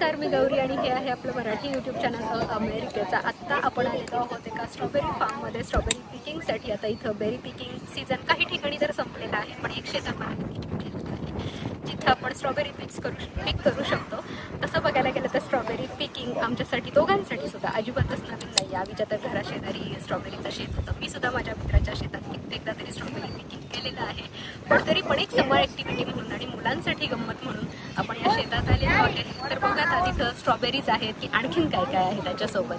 मी गौरी आणि हे आहे आपलं मराठी यूट्यूब चॅनल अमेरिकेचा. आत्ता आपण आलेलो आहोत एका स्ट्रॉबेरी फार्ममध्ये स्ट्रॉबेरी पिकिंगसाठी आता इथं बेरी पिकिंग सीझन काही ठिकाणी तर संपलेला आहे पण एक शेतामध्ये जिथं आपण स्ट्रॉबेरी पिक्स करू पिक करू शकतो. तसं बघायला गेलं तर स्ट्रॉबेरी पिकिंग आमच्यासाठी दोघांसाठी सुद्धा अजिबातच नवीन नाही आमच्या तर घराशेजारी स्ट्रॉबेरीचं शेत होतं मी सुद्धा माझ्या मित्राच्या शेतात कित्येकदा तरी स्ट्रॉबेरी पिकिंग केलेलं आहे. पण तरी पण एक समर ॲक्टिव्हिटी म्हणून आणि मुलांसाठी गंमत म्हणून आपण या शेतात आले तर बघा आता तिथं स्ट्रॉबेरीज आहेत की आणखीन काय काय आहे त्याच्यासोबत.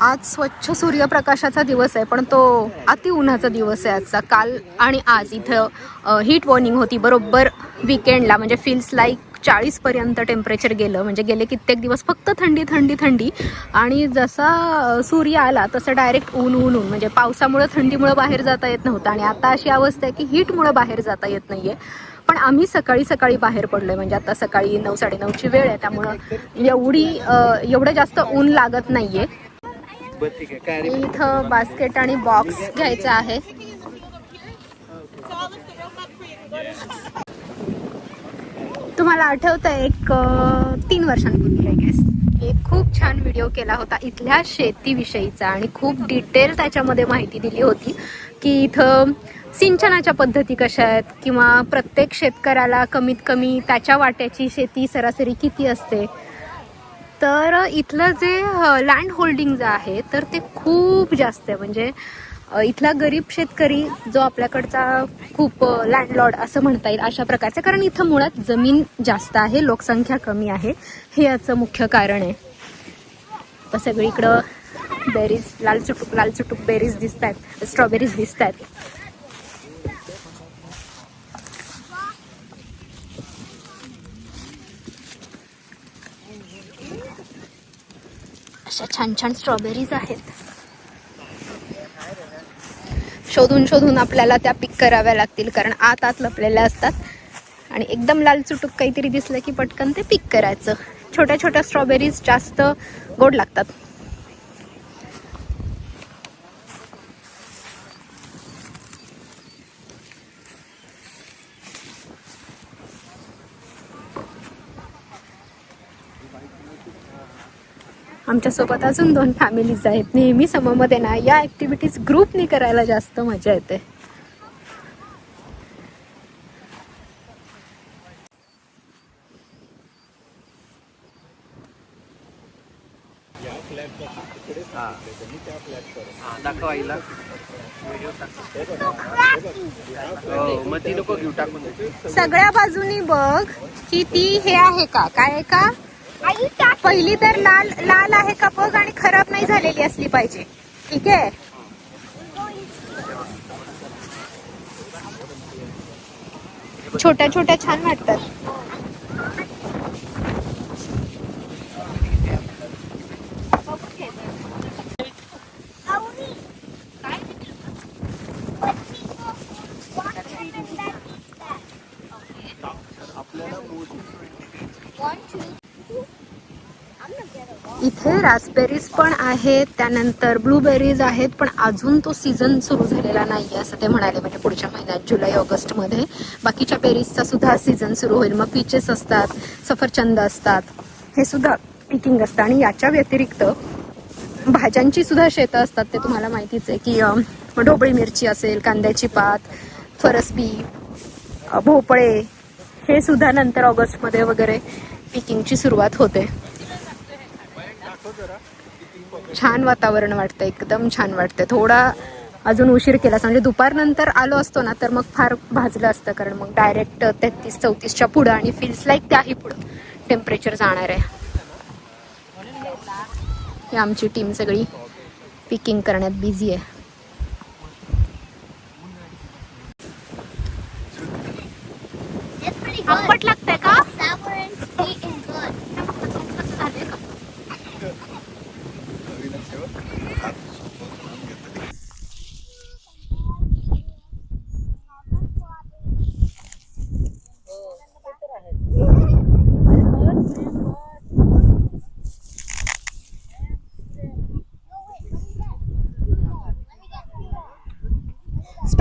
आज स्वच्छ सूर्यप्रकाशाचा दिवस आहे पण तो अति उन्हाचा दिवस आहे आजचा. काल आणि आज इथं हीट वॉर्निंग होती. बरोबर विकेंडला म्हणजे फील्स लाईक चाळीसपर्यंत टेम्परेचर गेलं. म्हणजे गेले कित्येक दिवस फक्त थंडी थंडी थंडी. आणि जसा सूर्य आला तसं डायरेक्ट ऊन ऊन ऊन. म्हणजे पावसामुळं थंडीमुळं बाहेर जाता येत नव्हतं. आणि आता अशी अवस्था आहे की हीटमुळं बाहेर जाता येत नाही आहे पण आम्ही सकाळी सकाळी बाहेर पडलोय. म्हणजे आता सकाळी नऊ साडेनऊची वेळ आहे त्यामुळं एवढी एवढं जास्त ऊन लागत नाहीये. इथं बास्केट आणि बॉक्स घ्यायचा आहे. तुम्हाला आठवतं एक तीन वर्षांपूर्वी आय गेस एक खूप छान व्हिडिओ केला होता इथल्या शेतीविषयीचा आणि खूप डिटेल त्याच्यामध्ये माहिती दिली होती की इथं सिंचनाच्या पद्धती कशा आहेत किंवा प्रत्येक शेतकऱ्याला कमीत कमी त्याच्या वाट्याची शेती सरासरी किती असते. तर इथलं जे लँड होल्डिंग जे आहे तर ते खूप जास्त आहे. म्हणजे इथला गरीब शेतकरी जो आपल्याकडचा खूप लँडलॉर्ड असं म्हणता येईल अशा प्रकारचं. कारण इथं मुळात जमीन जास्त आहे लोकसंख्या कमी आहे. हे याचं मुख्य कारण आहे. तर सगळीकडं बेरीज लाल चुटूक लाल चुटूक बेरीज दिसत आहेत स्ट्रॉबेरीज दिसत आहेत अशा छान छान स्ट्रॉबेरीज आहेत. शोधून शोधून आपल्याला त्या पिक कराव्या लागतील. कारण आत आत लपलेल्या असतात. आणि एकदम लाल चुटूक काहीतरी दिसलं की पटकन ते पिक करायचं. छोट्या छोट्या स्ट्रॉबेरीज जास्त गोड लागतात. आमच्यासोबत अजून दोन फॅमिलीज आहेत. नेहमी सममध्ये ना या ॲक्टिव्हिटीज ग्रुपनी करायला जास्त मजा येते. हा हो. सगळ्या बाजूनी बघ की ती हे आहे का? काय आहे का? पहिली तर लाल लाल आहे का बघ आणि खराब नाही झालेली असली पाहिजे. ठीक आहे? छोट्या छोट्या छान वाटतात. इथे रासबेरीज पण आहेत त्यानंतर ब्लूबेरीज आहेत पण अजून तो सीझन सुरू झालेला नाही असं ते म्हणाले म्हणजे पुढच्या महिन्यात जुलै ऑगस्टमध्ये. बाकीच्या बेरीजचा सुद्धा सीझन सुरू होईल. मग पीचेस असतात सफरचंद असतात हे सुद्धा पिकिंग असतं. आणि याच्या व्यतिरिक्त भाज्यांची सुद्धा शेतं असतात ते तुम्हाला माहितीच आहे की ढोबळी मिरची असेल कांद्याची पात फरसबी भोपळे हे सुद्धा नंतर ऑगस्टमध्ये वगैरे पिकिंगची सुरुवात होते. छान वातावरण वाटतं एकदम छान वाटतं थोडा अजून उशीर केला म्हणजे दुपारनंतर आलो असतो ना तर मग फार भाजलं असतं कारण मग डायरेक्ट तेहतीस चौतीसच्या पुढं आणि फील्स लाईक त्याही पुढं टेम्परेचर जाणार आहे. ही आमची टीम सगळी पिकिंग करण्यात बिझी आहे.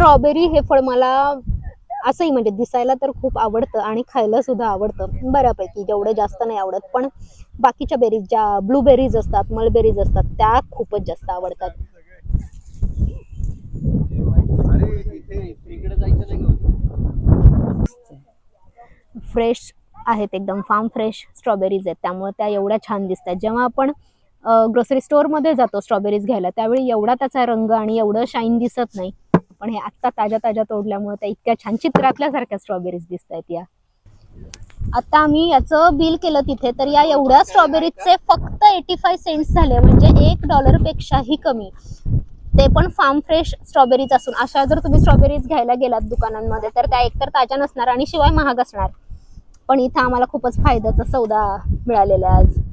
स्ट्रॉबेरी हे फळ मला असंही म्हणजे दिसायला तर खूप आवडतं आणि खायला सुद्धा आवडतं. बऱ्यापैकी जेवढं जास्त नाही आवडत पण बाकीच्या बेरीज ज्या ब्लूबेरीज असतात मलबेरीज असतात त्या खूपच जास्त आवडतात. फ्रेश आहेत एकदम फार्म फ्रेश स्ट्रॉबेरीज आहेत. त्यामुळे त्या एवढ्या छान दिसतात. जेव्हा आपण ग्रोसरी स्टोअरमध्ये जातो स्ट्रॉबेरीज घ्यायला त्यावेळी एवढा त्याचा रंग आणि एवढं शाईन दिसत नाही. पण हे आत्ता ताज्या ताज्या तोडल्यामुळे त्या इतक्या छान चित्रातल्यासारख्या स्ट्रॉबेरीज दिसत आहेत या. आता आम्ही याचं बिल केलं तिथे तर या एवढ्या स्ट्रॉबेरीजचे फक्त एटी फाय सेंट्स झाले म्हणजे एक डॉलरपेक्षाही कमी. ते पण फार्म फ्रेश स्ट्रॉबेरीज असून अशा जर तुम्ही स्ट्रॉबेरीज घ्यायला गेलात दुकानांमध्ये तर त्या एकतर ताज्या नसणार आणि शिवाय महाग असणार. पण इथं आम्हाला खूपच फायद्याचा सौदा मिळालेला आहे आज.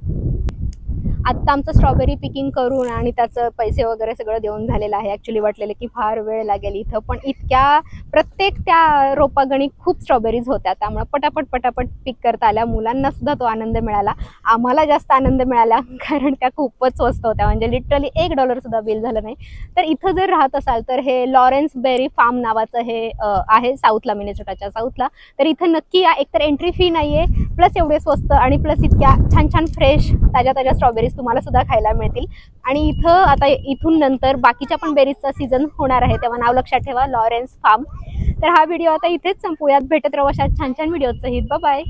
आत्ता आमचं स्ट्रॉबेरी पिकिंग करून आणि त्याचं पैसे वगैरे सगळं देऊन झालेलं आहे. ॲक्च्युली वाटलेलं की फार वेळ लागेल इथं. पण इतक्या प्रत्येक त्या रोपागणी खूप स्ट्रॉबेरीज होत्या. त्यामुळे पटापट पटापट पिक करता आल्या. मुलांना सुद्धा तो आनंद मिळाला. आम्हाला जास्त आनंद मिळाला कारण त्या खूपच स्वस्त होत्या. म्हणजे लिटरली एक डॉलरसुद्धा बिल झालं नाही. तर इथं जर राहत असाल तर हे लॉरेन्स बेरी फार्म नावाचं हे आहे साऊथला मिनेसोटाच्या साऊथला तर इथं नक्की या. एकतर एंट्री फी नाही आहे प्लस एवढे स्वस्त आणि प्लस इतक्या छान छान फ्रेश ताज्या ताज्या स्ट्रॉबेरीज तुम्हाला सुद्धा खायला मिळतील. आणि इथं आता इथून नंतर बाकीच्या पण बेरीजचा सीझन होणार आहे तेव्हा नाव लक्षात ठेवा लॉरेन्स फार्म. तर हा व्हिडिओ आता इथेच संपूयात. भेटत राहू अशा छान छान व्हिडिओचं हित. बाय